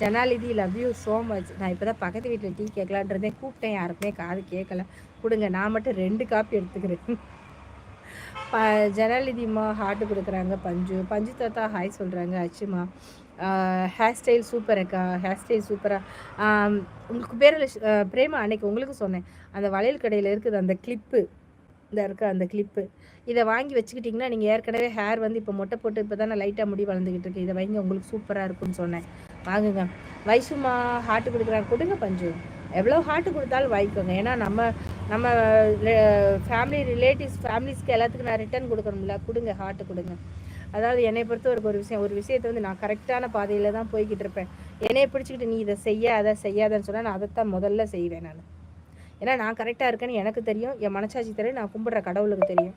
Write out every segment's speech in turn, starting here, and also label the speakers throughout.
Speaker 1: ஜனாலிதி love you so much நான் இப்போ தான் பக்கத்து வீட்டில் டீ கேட்கலான்றதே கூப்பிட்டேன் யாருக்குமே காது கேட்கல. கொடுங்க நான் மட்டும் ரெண்டு காப்பி எடுத்துக்கிறேன். ப ஜனாலிதிமா ஹார்ட்டு கொடுக்குறாங்க பஞ்சு. பஞ்சு தாத்தா ஹாய் சொல்கிறாங்க அச்சுமா ஹேர் ஸ்டைல் சூப்பர் அக்கா. ஹேர் ஸ்டைல் சூப்பராக உங்களுக்கு பேர் பிரேமா அன்னைக்கு உங்களுக்கு சொன்னேன். அந்த வளையல் கடையில் இருக்குது அந்த கிளிப்பு இந்த இருக்க அந்த கிளிப்பு இதை வாங்கி வச்சுக்கிட்டிங்கன்னா நீங்கள் ஏற்கனவே ஹேர் வந்து இப்போ மொட்டை போட்டு இப்போ தானே லைட்டாக முடி வளர்ந்துக்கிட்டு இருக்கு. இதை வைங்க உங்களுக்கு சூப்பராக இருக்கும்னு சொன்னேன். வாங்குங்க. வைசுமா ஹார்ட்டு கொடுக்குறாங்க கொடுங்க பஞ்சு. எவ்வளோ ஹார்ட்டு கொடுத்தாலும் வாங்கிக்கோங்க. ஏன்னா நம்ம நம்ம ஃபேமிலி ரிலேட்டிவ்ஸ் ஃபேமிலிஸ்க்கு எல்லாத்துக்கும் நான் ரிட்டர்ன் கொடுக்கணும்ல. கொடுங்க ஹார்ட்டு கொடுங்க. அதாவது என்னை பொறுத்த ஒரு ஒரு விஷயம் ஒரு விஷயத்தை வந்து நான் கரெக்டான பாதையில் தான் போய்கிட்டு இருப்பேன். என்னையை பிடிச்சிக்கிட்டு நீ இதை செய்ய அதை செய்யாதன்னு சொன்னால் நான் அதைத்தான் முதல்ல செய்வேன் நான். ஏன்னா நான் கரெக்டாக இருக்கேன்னு எனக்கு தெரியும். என் மனசாட்சி தெரியும். நான் கும்பிட்ற கடவுளுக்கு தெரியும்.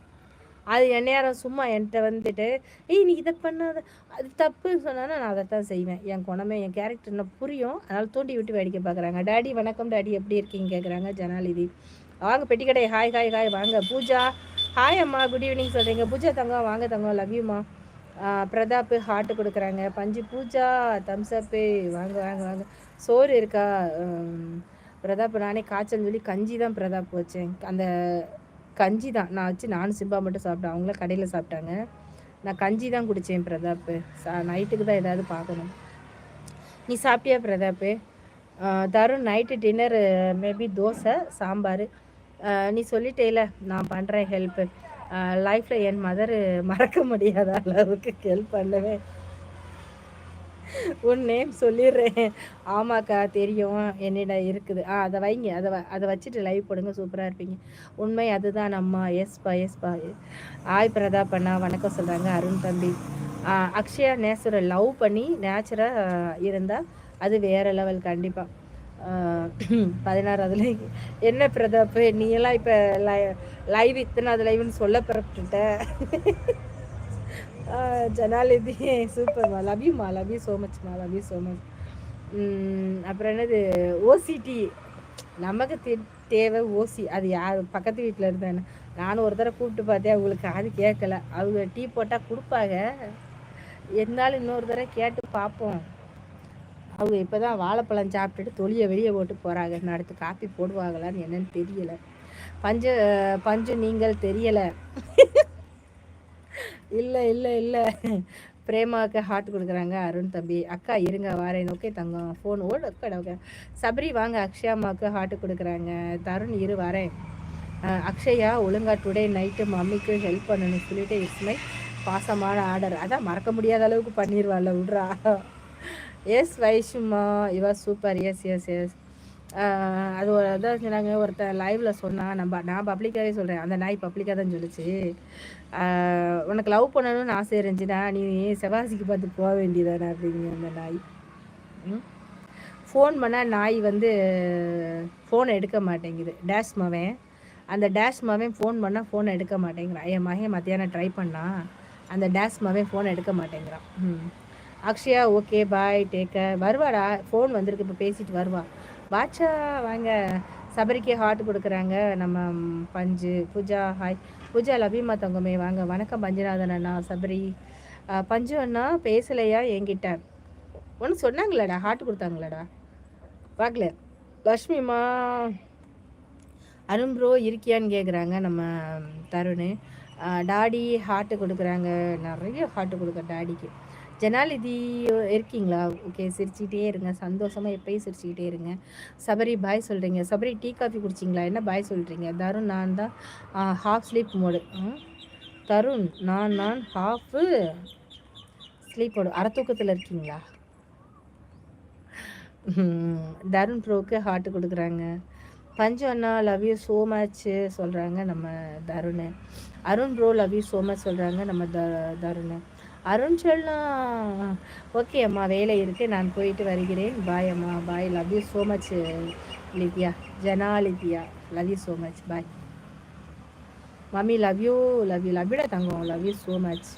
Speaker 1: அது என் நேரம் சும்மா என்கிட்ட வந்துட்டு ஏய் நீ இதை பண்ணாத. அது தப்புன்னு சொன்னாலும் நான் அதை தான் செய்வேன். என் குணமே என் கேரக்டர் என்ன புரியும். அதனால் தூண்டி விட்டு வேடிக்கை பார்க்குறாங்க. டேடி வணக்கம் டாடி. எப்படி இருக்கீங்க? கேட்குறாங்க ஜனாலிதி. வாங்க பெட்டி கடை. ஹாய் ஹாய் ஹாய் வாங்க. பூஜா. ஹாய் அம்மா. குட் ஈவினிங் சொல்கிறீங்க பூஜா தங்கம் வாங்க தங்கம். லவ் யூமா பிரதாப்பு ஹார்ட்டு கொடுக்குறாங்க. பஞ்சு பூஜா தம்ஸ்அப்பு வாங்க வாங்க வாங்க. சோறு இருக்கா? பிரதாப் நானே காய்ச்சல் சொல்லி கஞ்சி தான் பிரதாப் வச்சேன். அந்த கஞ்சி தான். நான் வச்சு நானும் சிம்பா மட்டும் சாப்பிட்டேன். அவங்கள கடையில் சாப்பிட்டாங்க. நான் கஞ்சி தான் குடித்தேன் பிரதாப்பு. சா நைட்டுக்கு தான் ஏதாவது பார்க்கணும். நீ சாப்பிட்டியா பிரதாப்பு? தரும் night dinner maybe dosa sambar. நீ சொல்லிட்டேல நான் பண்ணுறேன் ஹெல்ப்பு லைஃப்பில் என் மதர் மறக்க முடியாத அளவுக்கு ஹெல்ப் பண்ணுவேன் உன் நேம் சொல்லிடுறேன். ஆமாக்கா தெரியும். என்னிடம் இருக்குது. ஆ அதை வைங்க. அதை அதை வச்சுட்டு லைவ் போடுங்க. சூப்பராக இருப்பீங்க. உண்மை அதுதான் அம்மா. எஸ்பா எஸ்பா ஆய் பிரதாப் அண்ணா வணக்கம் சொல்கிறாங்க அருண் தம்பி. அக்ஷயா நேச்சுரல் லவ் பண்ணி நேச்சுராக இருந்தால் அது வேறு லெவல் கண்டிப்பாக பதினாறாவதுல என்ன பிரதாப்? நீ எல்லாம் இப்போ லைவ் இத்தனாவது லைவ்னு சொல்ல பிறப்பிட்ட ஜனாலிதி சூப்பர்மா love you love you so மச்மா லவ் யூ ஸோ மச் அப்புறம் என்னது? ஓசிடி நமக்கு தேவை ஓசி அது யார் பக்கத்து வீட்டில் இருந்தேன்னு நானும் ஒரு தடவை கூப்பிட்டு பார்த்தேன். அவங்களுக்கு அது கேட்கல. அவங்க டீ போட்டால் கொடுப்பாங்க. இருந்தாலும் இன்னொரு தடவை கேட்டு பார்ப்போம். அவங்க இப்போ தான் வாழைப்பழம் சாப்பிட்டுட்டு தொழியை வெளியே போட்டு போகிறாங்க அடுத்து காப்பி போடுவாங்களான்னு என்னன்னு தெரியலை. பஞ்சு பஞ்சு நீங்கள் தெரியலை. இல்லை இல்லை இல்லை. பிரேமாவுக்கு ஹார்ட் கொடுக்குறாங்க அருண் தம்பி. அக்கா இருங்க வாரேன். ஓகே தங்கம். ஃபோன் ஓடு. ஓகே சபரி வாங்க. அக்ஷயாமாவுக்கு ஹார்ட் கொடுக்குறாங்க. தருண் இரு வரேன். அக்ஷயா ஒழுங்கா டுடே நைட்டு மம்மிக்கு ஹெல்ப் பண்ணணும் சொல்லிட்டு இஸ்மை பாசமான ஆர்டர் அதான் மறக்க முடியாத அளவுக்கு பண்ணிடுவாள்ல விட்றா எஸ் வைஷுமா. இவா சூப்பர் எஸ் எஸ் எஸ் அது ஒரு அதான் சொன்னாங்க. ஒருத்தர் லைவில் சொன்னால் நம்ம நான் பப்ளிக்காகவே சொல்கிறேன் அந்த நாய் பப்ளிக்காக தான் சொல்லிச்சு. உனக்கு லவ் பண்ணணும்னு ஆசை இருந்துச்சுன்னா நீ செவாசிக்கு பார்த்து போக வேண்டியதானே அப்படிங்க அந்த நாய். ஃபோன் பண்ணால் நாய் வந்து ஃபோனை எடுக்க மாட்டேங்குது. டேஷ் மவன். அந்த டேஷ் மவன் ஃபோன் பண்ணால் ஃபோனை எடுக்க மாட்டேங்கிறான். என் மகன் மத்தியானம் ட்ரை பண்ணான் அந்த டேஷ் மவன் ஃபோனை எடுக்க மாட்டேங்கிறான். ம். அக்ஷயா ஓகே பாய் டேக்க வருவாடா. ஃபோன் வந்திருக்கு. இப்போ பேசிட்டு வருவா வாட்சா வாங்க. சபரிக்கே ஹார்ட் கொடுக்குறாங்க. நம்ம பஞ்சு பூஜா ஹாய் பூஜா லபிமா தங்கமே. வாங்க வணக்கம் பஞ்சநாதன் அண்ணா சபரி. பஞ்சு அண்ணா பேசலையா? என்கிட்ட. ஒன்று சொன்னாங்களாடா? ஹார்ட் கொடுத்தாங்களாடா? பார்க்கல. லக்ஷ்மிமா அருண் ப்ரோ இருக்கியான்னு கேட்குறாங்க நம்ம தருண். டாடி ஹார்ட்டு கொடுக்குறாங்க. நிறைய ஹார்ட்டு கொடுக்க டாடிக்கு. ஜனாலிதி இருக்கீங்களா? ஓகே சிரிச்சுக்கிட்டே இருங்க. சந்தோஷமாக எப்பயும் சிரிச்சுக்கிட்டே இருங்க. சபரி பாய் சொல்கிறீங்க சபரி டீ காஃபி குடிச்சிங்களா? என்ன பாய் சொல்கிறீங்க தருண் நான் தான் ஹாஃப் ஸ்லீப் மோடு தருண் நான் நான் ஹாஃபு ஸ்லீப் மோடு அறத்தூக்கத்தில் இருக்கீங்களா? தருண் ப்ரோக்கு ஹார்ட்டு கொடுக்குறாங்க. பஞ்சு அண்ணா லவ் யூ ஸோ மச்சு சொல்கிறாங்க நம்ம Tharun. Arun bro love you so much சொல்கிறாங்க நம்ம த தருண். அருண் சொல்லலாம் ஓகே அம்மா வேலை இருக்குது நான் போயிட்டு வருகிறேன். பாய் அம்மா bye love you so much Lithya Jana Lithya love you so much bye mummy love you love you லவ்யூடா Thangam? Love you so much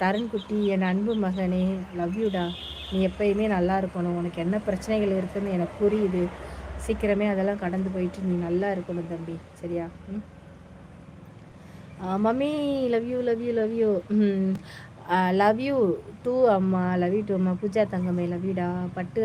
Speaker 1: Tharun குட்டி என் அன்பு மகனே லவ் யூடா நீ எப்பயுமே நல்லா இருக்கணும். உனக்கு என்ன பிரச்சனைகள் இருக்குதுன்னு எனக்கு புரியுது. சீக்கிரமே அதெல்லாம் கடந்து போயிட்டு நீ நல்லா இருக்கணும் தம்பி. சரியா? ம். Mummy love you love you love you love you too அம்மா. லவ் யூ டூ அம்மா. பூஜா தங்கமே லவ் யூடா பட்டு